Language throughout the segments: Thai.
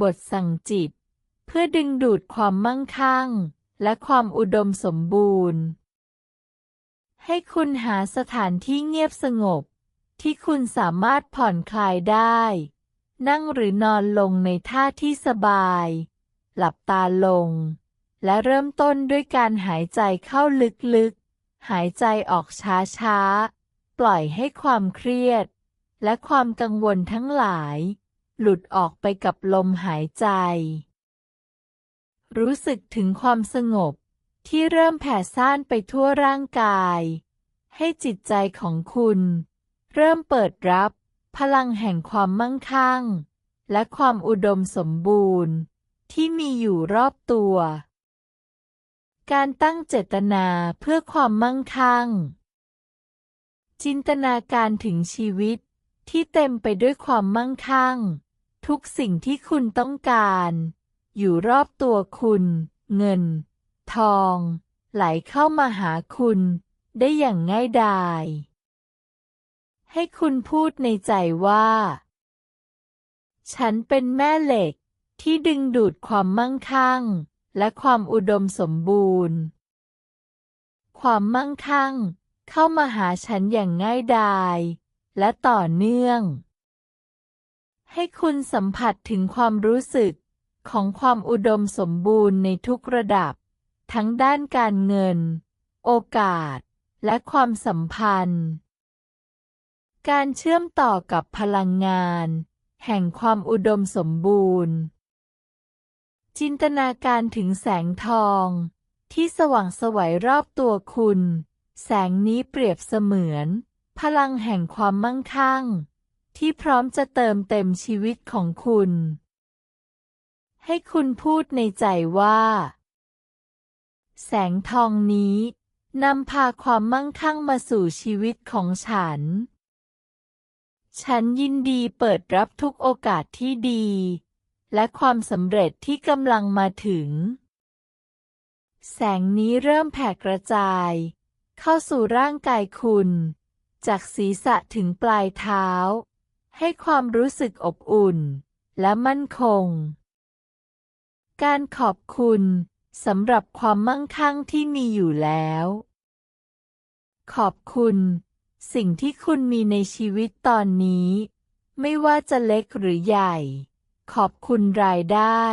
บทสั่งจิต เพื่อดึงดูดความมั่งคั่ง และความอุดมสมบูรณ์ ให้คุณหาสถานที่เงียบสงบ ที่คุณสามารถผ่อนคลายได้ นั่งหรือนอนลงในท่าที่สบาย หลับตาลง และเริ่มต้นด้วยการหายใจเข้าลึกๆ หายใจออกช้าๆ ปล่อยให้ความเครียด และความกังวลทั้งหลาย หลุดออกไปกับลมหายใจ รู้สึกถึงความสงบ ที่เริ่มแผ่ซ่านไปทั่วร่างกาย ให้จิตใจของคุณ เริ่มเปิดรับ พลังแห่งความมั่งคั่ง และความอุดมสมบูรณ์ ที่มีอยู่รอบตัว การตั้งเจตนาเพื่อความมั่งคั่ง จินตนาการถึงชีวิตที่เต็มไปด้วยความมั่งคั่ง ทุกสิ่งที่คุณต้องการ อยู่รอบตัวคุณ เงิน ทอง ไหลเข้ามาหาคุณ ได้อย่างง่ายดาย ให้คุณพูดในใจว่า ฉันเป็นแม่เหล็กที่ดึงดูดความมั่งคั่ง และความอุดมสมบูรณ์ ความมั่งคั่ง เข้ามาหาฉันอย่างง่ายดาย และต่อเนื่อง ให้คุณสัมผัสถึงความรู้สึกของความอุดมสมบูรณ์ในทุกระดับ ทั้งด้านการเงิน โอกาส และความสัมพันธ์ การเชื่อมต่อกับพลังงาน แห่งความอุดมสมบูรณ์ จินตนาการถึงแสงทอง ที่สว่างสวัยรอบตัวคุณ แสงนี้เปรียบเสมือน พลังแห่งความมั่งคั่ง ที่พร้อมจะเติมเต็มชีวิตของคุณ ให้คุณพูดในใจว่า แสงทองนี้นำพาความมั่งคั่งมาสู่ชีวิตของฉัน ฉันยินดีเปิดรับทุกโอกาสที่ดี และความสำเร็จที่กำลังมาถึง แสงนี้เริ่มแผ่กระจาย เข้าสู่ร่างกายคุณ จากศีรษะถึงปลายเท้า ให้ความรู้สึกอบอุ่น และมั่นคง การขอบคุณสำหรับความมั่งคั่งที่มีอยู่แล้ว ขอบคุณ สิ่งที่คุณมีในชีวิตตอนนี้ ไม่ว่าจะเล็กหรือใหญ่ ขอบคุณรายได้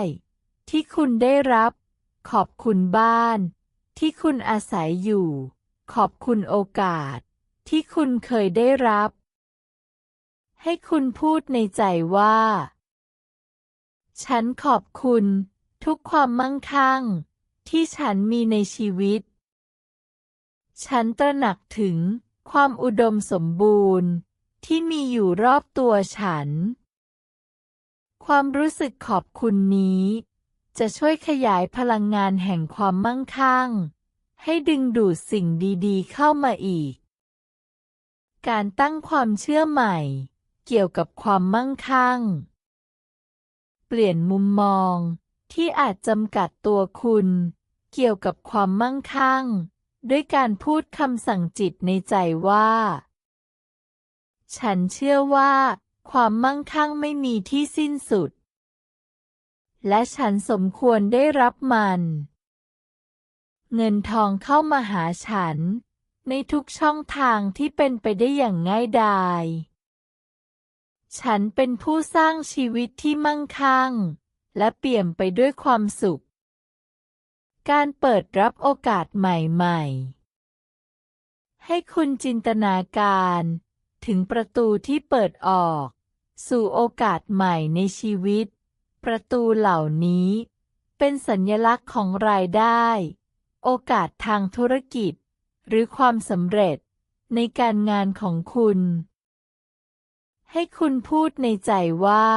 ที่คุณได้รับ ขอบคุณบ้าน ที่คุณอาศัยอยู่ ขอบคุณโอกาส ที่คุณเคยได้รับ ให้คุณพูดในใจว่า ฉันขอบคุณ ทุกความมั่งคั่ง ที่ฉันมีในชีวิต ฉันตระหนักถึงความอุดมสมบูรณ์ที่มีอยู่รอบตัวฉัน ความรู้สึกขอบคุณนี้ จะช่วยขยายพลังงานแห่งความมั่งคั่ง ให้ดึงดูดสิ่งดีๆ เข้ามาอีก การตั้งความเชื่อใหม่ เกี่ยวกับความมั่งคั่ง เปลี่ยนมุมมองที่อาจจำกัดตัวคุณ เกี่ยวกับความมั่งคั่ง ด้วยการพูดคำสั่งจิตในใจว่า ฉันเชื่อว่า ความมั่งคั่งไม่มีที่สิ้นสุด และฉันสมควรได้รับมัน เงินทองเข้ามาหาฉัน ในทุกช่องทางที่เป็นไปได้อย่างง่ายดาย ฉันเป็นผู้สร้างชีวิตที่มั่งคั่ง และเปี่ยมไปด้วยความสุข การเปิดรับโอกาสใหม่ ๆ ให้คุณจินตนาการ ถึงประตูที่เปิดออก สู่โอกาสใหม่ในชีวิต ประตูเหล่านี้ เป็นสัญลักษณ์ของรายได้ โอกาสทางธุรกิจ หรือความสำเร็จในการงานของคุณ ให้คุณพูดในใจว่า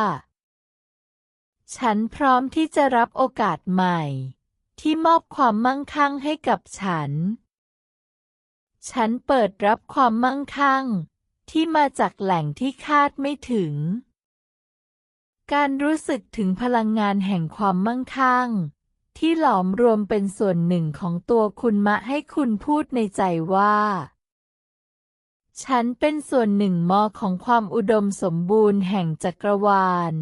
ฉันพร้อมที่จะรับโอกาสใหม่ ที่มอบความมั่งคั่งให้กับฉัน ฉันเปิดรับความมั่งคั่ง ที่มาจากแหล่งที่คาดไม่ถึง การรู้สึกถึงพลังงานแห่งความมั่งคั่ง ที่หลอมรวมเป็นส่วนหนึ่งของตัวคุณมะให้คุณพูดในใจว่า ฉันเป็นส่วนหนึ่งมอของความอุดมสมบูรณ์แห่งจักรวาล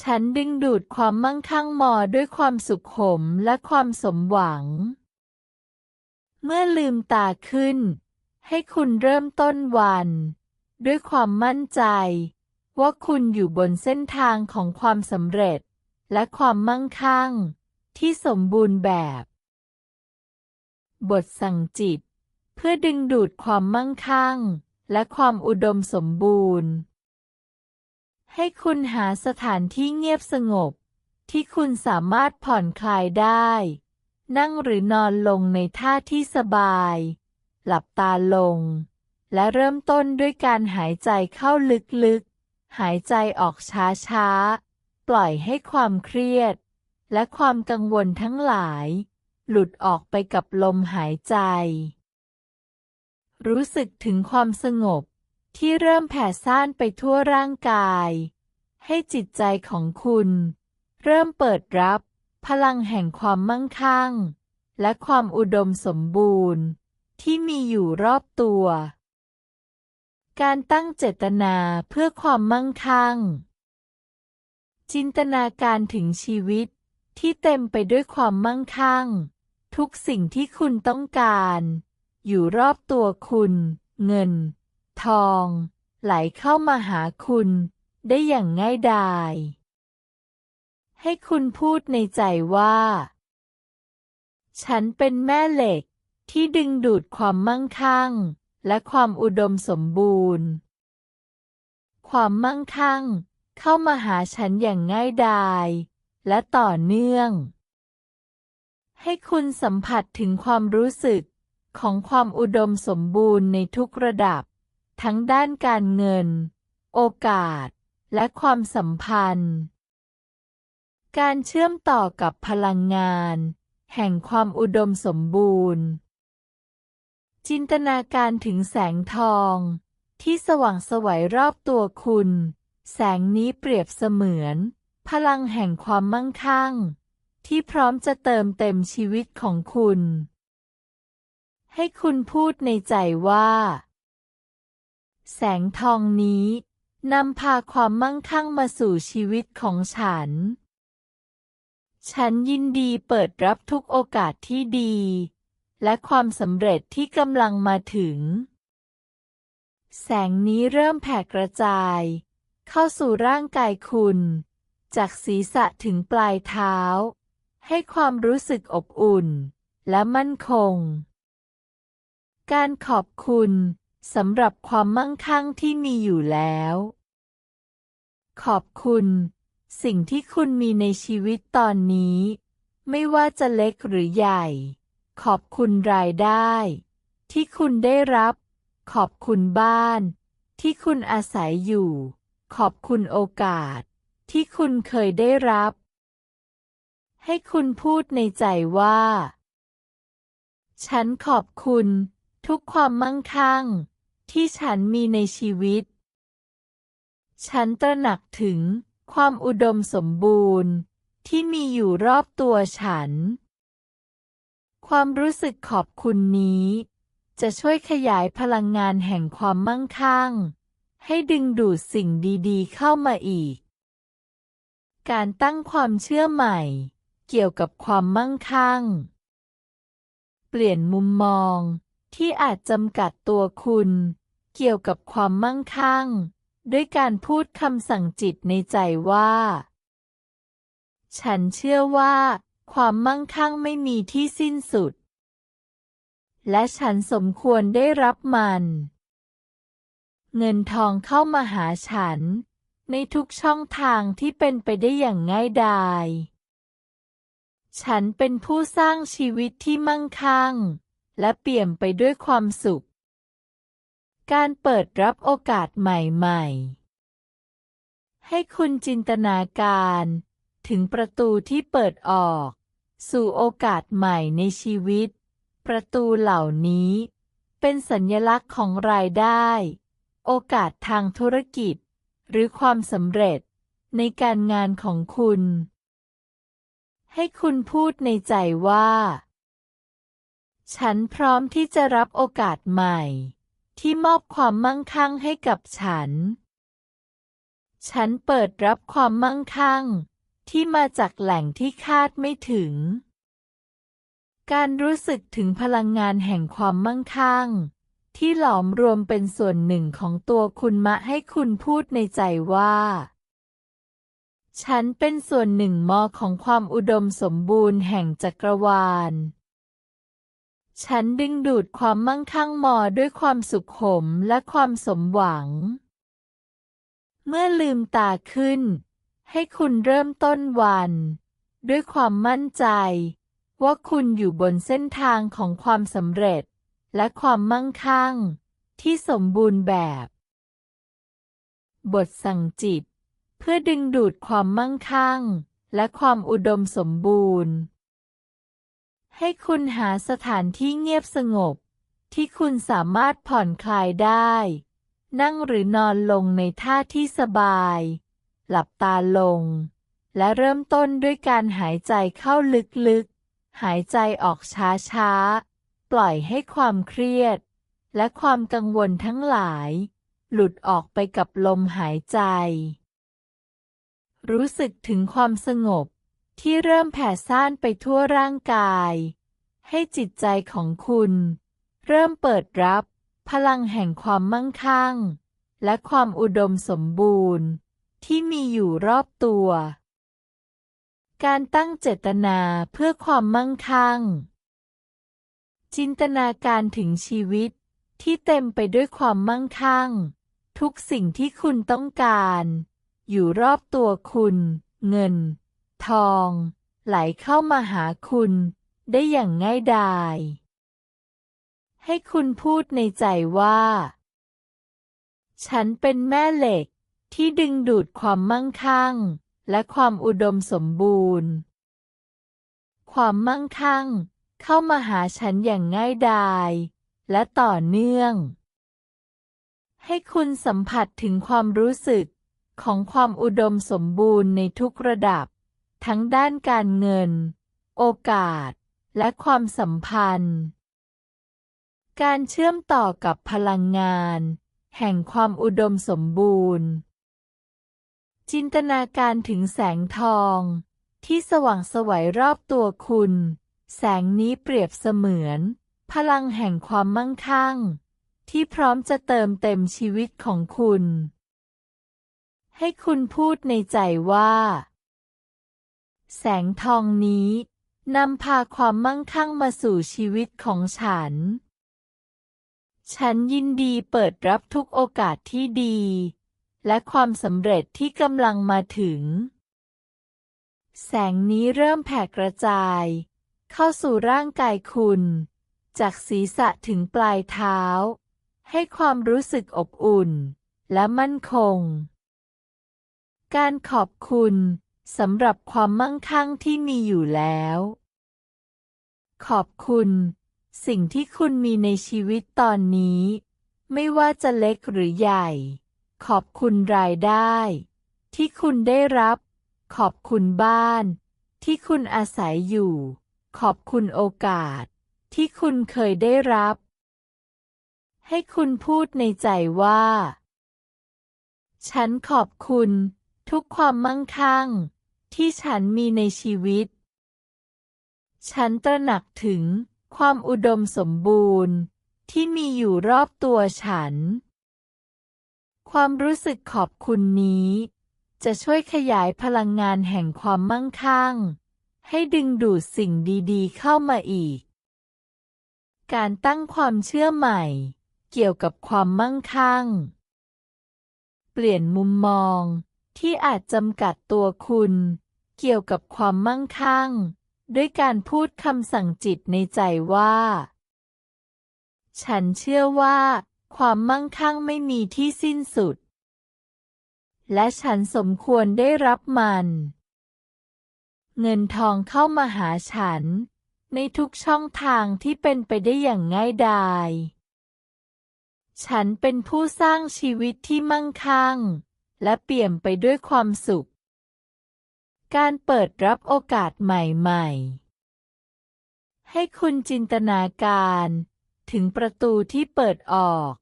ฉันดึงดูดความมั่งคั่งมอด้วยความสุขขมและความสมหวัง เมื่อลืมตาขึ้น ให้คุณเริ่มต้นวัน ด้วยความมั่นใจ ว่าคุณอยู่บนเส้นทางของความสำเร็จ และความมั่งคั่ง ที่สมบูรณ์แบบ บทสั่งจิต เพื่อดึงดูดความมั่งคั่ง และความอุดมสมบูรณ์ ให้คุณหาสถานที่เงียบสงบ ที่คุณสามารถผ่อนคลายได้ นั่งหรือนอนลงในท่าที่สบาย หลับตาลง และเริ่มต้นด้วยการหายใจเข้าลึกๆ หายใจออกช้าๆ ปล่อยให้ความเครียด และความกังวลทั้งหลาย หลุดออกไปกับลมหายใจ รู้สึกถึงความสงบ ที่เริ่มแผ่ซ่านไปทั่วร่างกาย ให้จิตใจของคุณ เริ่มเปิดรับ พลังแห่งความมั่งคั่ง และความอุดมสมบูรณ์ ที่มีอยู่รอบตัว การตั้งเจตนาเพื่อความมั่งคั่ง จินตนาการถึงชีวิตที่เต็มไปด้วยความมั่งคั่ง ทุกสิ่งที่คุณต้องการ อยู่รอบตัวคุณ เงิน ทอง ไหลเข้ามาหาคุณ ได้อย่างง่ายดาย ให้คุณพูดในใจว่า ฉันเป็นแม่เหล็กที่ดึงดูดความมั่งคั่ง และความอุดมสมบูรณ์ ความมั่งคั่ง เข้ามาหาฉันอย่างง่ายดาย และต่อเนื่อง ให้คุณสัมผัสถึงความรู้สึก ของความอุดมสมบูรณ์ในทุกระดับ ทั้งด้านการเงิน โอกาส และความสัมพันธ์ การเชื่อมต่อกับพลังงาน แห่งความอุดมสมบูรณ์ จินตนาการถึงแสงทอง ที่สว่างสวัยรอบตัวคุณ แสงนี้เปรียบเสมือน พลังแห่งความมั่งคั่ง ที่พร้อมจะเติมเต็มชีวิตของคุณ ให้คุณพูดในใจว่า แสงทองนี้นำพาความมั่งคั่งมาสู่ชีวิตของฉัน ฉันยินดีเปิดรับทุกโอกาสที่ดี และความสำเร็จที่กำลังมาถึง แสงนี้เริ่มแผ่กระจาย เข้าสู่ร่างกายคุณ จากศีรษะถึงปลายเท้า ให้ความรู้สึกอบอุ่น และมั่นคง การขอบคุณสำหรับความมั่งคั่งที่มีอยู่แล้ว ขอบคุณ สิ่งที่คุณมีในชีวิตตอนนี้ ไม่ว่าจะเล็กหรือใหญ่ ขอบคุณรายได้ ที่คุณได้รับ ขอบคุณบ้าน ที่คุณอาศัยอยู่ ขอบคุณโอกาส ที่คุณเคยได้รับ ให้คุณพูดในใจว่า ฉันขอบคุณ ทุกความมั่งคั่ง ที่ฉันมีในชีวิต ฉันตระหนักถึงความอุดมสมบูรณ์ ที่มีอยู่รอบตัวฉัน ความรู้สึกขอบคุณนี้ จะช่วยขยายพลังงานแห่งความมั่งคั่ง ให้ดึงดูดสิ่งดีๆ เข้ามาอีก การตั้งความเชื่อใหม่ เกี่ยวกับความมั่งคั่ง เปลี่ยนมุมมอง ที่อาจจำกัดตัวคุณ เกี่ยวกับความมั่งคั่ง ด้วยการพูดคำสั่งจิตในใจว่า ฉันเชื่อว่า ความมั่งคั่งไม่มีที่สิ้นสุด และฉันสมควรได้รับมัน เงินทองเข้ามาหาฉัน ในทุกช่องทางที่เป็นไปได้อย่างง่ายดาย ฉันเป็นผู้สร้างชีวิตที่มั่งคั่ง และเปี่ยมไปด้วยความสุข การเปิดรับโอกาสใหม่ๆ ให้คุณจินตนาการ ถึงประตูที่เปิดออก สู่โอกาสใหม่ในชีวิต ประตูเหล่านี้ เป็นสัญลักษณ์ของรายได้ โอกาสทางธุรกิจ หรือความสำเร็จในการงานของคุณ ให้คุณพูดในใจว่า ฉันพร้อมที่จะรับโอกาสใหม่ ที่มอบความมั่งคั่งให้กับฉัน ฉันเปิดรับความมั่งคั่ง ที่มาจากแหล่งที่คาดไม่ถึง การรู้สึกถึงพลังงานแห่งความมั่งคั่ง ที่หลอมรวมเป็นส่วนหนึ่งของตัวคุณมะให้คุณพูดในใจว่า ฉันเป็นส่วนหนึ่งมอของความอุดมสมบูรณ์แห่งจักรวาล ฉันดึงดูดความมั่งคั่งมอด้วยความสุขขมและความสมหวัง เมื่อลืมตาขึ้น ให้คุณเริ่มต้นวัน ด้วยความมั่นใจ ว่าคุณอยู่บนเส้นทางของความสำเร็จ และความมั่งคั่ง ที่สมบูรณ์แบบ บทสั่งจิต เพื่อดึงดูดความมั่งคั่ง และความอุดมสมบูรณ์ ให้คุณหาสถานที่เงียบสงบ ที่คุณสามารถผ่อนคลายได้ นั่งหรือนอนลงในท่าที่สบาย หลับตาลง และเริ่มต้นด้วยการหายใจเข้าลึกๆ หายใจออกช้าๆ ปล่อยให้ความเครียด และความกังวลทั้งหลาย หลุดออกไปกับลมหายใจ รู้สึกถึงความสงบ ที่เริ่มแผ่ซ่านไปทั่วร่างกาย ให้จิตใจของคุณ เริ่มเปิดรับ พลังแห่งความมั่งคั่ง และความอุดมสมบูรณ์ ที่มีอยู่รอบตัว การตั้งเจตนาเพื่อความมั่งคั่ง จินตนาการถึงชีวิตที่เต็มไปด้วยความมั่งคั่ง ทุกสิ่งที่คุณต้องการ อยู่รอบตัวคุณ เงิน ทองไหลเข้ามาหาคุณได้อย่างง่ายดาย ให้คุณพูดในใจว่า ฉันเป็นแม่เหล็กที่ดึงดูดความมั่งคั่ง และความอุดมสมบูรณ์ ความมั่งคั่ง เข้ามาหาฉันอย่างง่ายดาย และต่อเนื่อง ให้คุณสัมผัสถึงความรู้สึกของความอุดมสมบูรณ์ในทุกระดับ ทั้งด้านการเงิน โอกาส และความสัมพันธ์ การเชื่อมต่อกับพลังงาน แห่งความอุดมสมบูรณ์ จินตนาการถึงแสงทอง ที่สว่างสวัยรอบตัวคุณ แสงนี้เปรียบเสมือน พลังแห่งความมั่งคั่ง ที่พร้อมจะเติมเต็มชีวิตของคุณ ให้คุณพูดในใจว่า แสงทองนี้นำพาความมั่งคั่งมาสู่ชีวิตของฉัน ฉันยินดีเปิดรับทุกโอกาสที่ดี และความสำเร็จที่กำลังมาถึง แสงนี้เริ่มแผ่กระจาย เข้าสู่ร่างกายคุณ จากศีรษะถึงปลายเท้า ให้ความรู้สึกอบอุ่น และมั่นคง การขอบคุณ สำหรับความมั่งคั่งที่มีอยู่แล้ว ขอบคุณ สิ่งที่คุณมีในชีวิตตอนนี้ ไม่ว่าจะเล็กหรือใหญ่ ขอบคุณรายได้ ที่คุณได้รับ ขอบคุณบ้าน ที่คุณอาศัยอยู่ ขอบคุณโอกาส ที่คุณเคยได้รับ ให้คุณพูดในใจว่า ฉันขอบคุณทุกความมั่งคั่ง ที่ฉันมีในชีวิต ฉันตระหนักถึงความอุดมสมบูรณ์ที่มีอยู่รอบตัวฉัน ความรู้สึกขอบคุณนี้ จะช่วยขยายพลังงานแห่งความมั่งคั่ง ให้ดึงดูดสิ่งดีๆ เข้ามาอีก การตั้งความเชื่อใหม่ เกี่ยวกับความมั่งคั่ง เปลี่ยนมุมมองที่อาจจำกัดตัวคุณ เกี่ยวกับความมั่งคั่ง ด้วยการพูดคำสั่งจิตในใจว่า ฉันเชื่อว่า ความมั่งคั่งไม่มีที่สิ้นสุด และฉันสมควรได้รับมัน เงินทองเข้ามาหาฉัน ในทุกช่องทางที่เป็นไปได้อย่างง่ายดายฉันเป็นผู้สร้างชีวิตที่มั่งคั่ง และเปี่ยมไปด้วยความสุข การเปิดรับโอกาสใหม่ๆ ให้คุณจินตนาการถึงประตูที่เปิดออก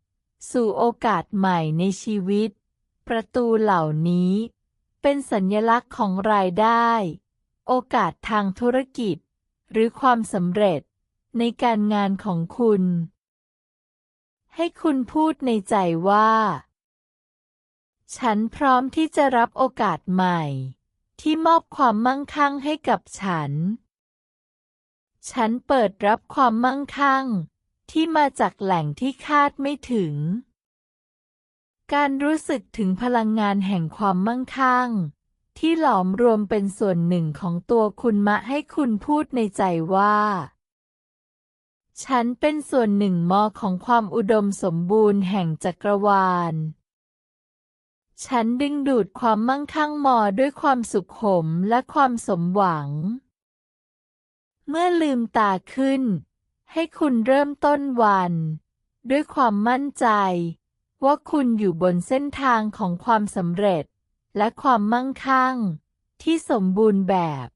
สู่โอกาสใหม่ในชีวิต ประตูเหล่านี้ เป็นสัญลักษณ์ของรายได้ โอกาสทางธุรกิจ หรือความสำเร็จในการงานของคุณ ให้คุณพูดในใจว่า ฉันพร้อมที่จะรับโอกาสใหม่ ที่มอบความมั่งคั่งให้กับฉัน ฉันเปิดรับความมั่งคั่ง ที่มาจากแหล่งที่คาดไม่ถึง การรู้สึกถึงพลังงานแห่งความมั่งคั่ง ที่หลอมรวมเป็นส่วนหนึ่งของตัวคุณมะให้คุณพูดในใจว่า ฉันเป็นส่วนหนึ่งมอของความอุดมสมบูรณ์แห่งจักรวาล ฉันดึงดูดความมั่งคั่งมอด้วยความสุขขมและความสมหวัง เมื่อลืมตาขึ้น ให้คุณเริ่มต้นวัน ด้วยความมั่นใจ ว่าคุณอยู่บนเส้นทางของความสำเร็จ และความมั่งคั่ง ที่สมบูรณ์แบบ